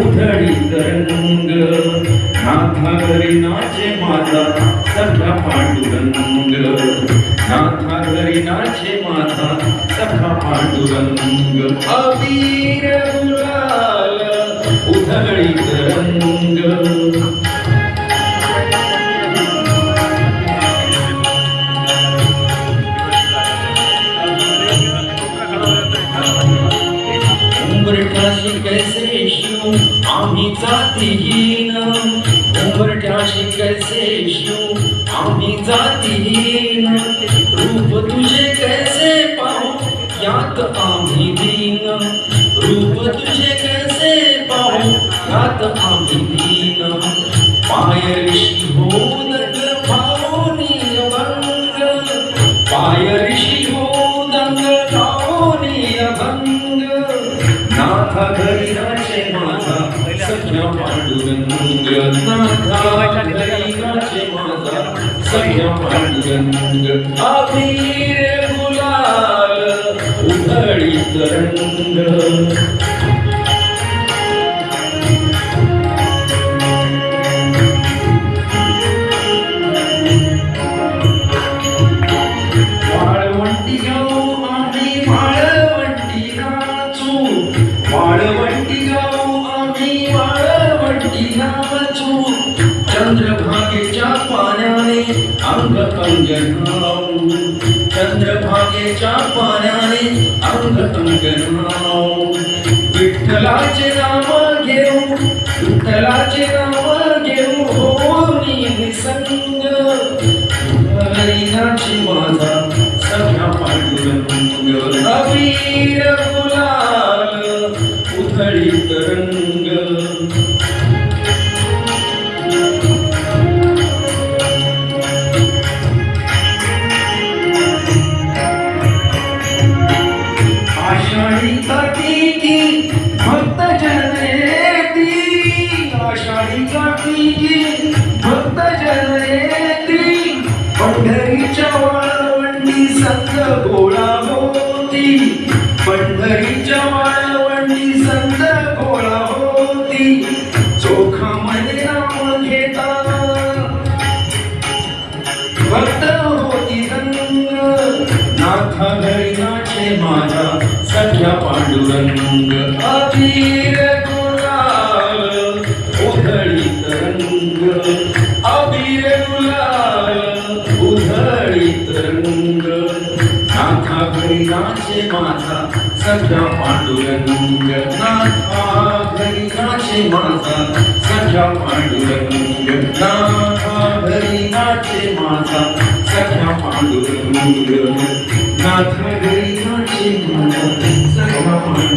उधळी तरंग नाथा घरी नाचे माझा सखा पांडुरंग नाथा घरी नाचे माझा सखा पांडुरंग अबीर गुला आम्ही जातीहीन उंबरठ्याशी कैसे शिव आम्ही जातीहीन रूप तुझे कैसे पाहू यात आम्ही दीन रूप तुझे कैसे पाहू यात आम्ही दीन पाय ऋषी होदक भावनी भंग पाय ऋषी होदक भावनी भंग नाथा घरी राचे माझा सख्या पांडुरंग नाथा घरी राचे माझा सख्या पांडुरंग पाण्याने अंग अंगणाऊ चंद्रभागेच्या पाण्याने अंग अंगणाऊ विठ्ठलाचे नाव घेऊ विठ्ठलाचे नाव पंढरीच्या वाळवंडी संत गोळा होती. पंढरीच्या वाळवंडी संत गोळा होती. चोखामध्ये नाम घेता. भक्त होती रंग. नाथा घरी नाचे माझा सख्या पांडुरंग. अबीर रंग नाथा घरी नाचे माझा सध्या पांडुरंग नाथा घरी नाचे माझा सध्या पांडुरंग नाथा घरी नाचे माझा सध्या पांडुरंग नाथा घरी नाचे माझा सध्या पांडुरंग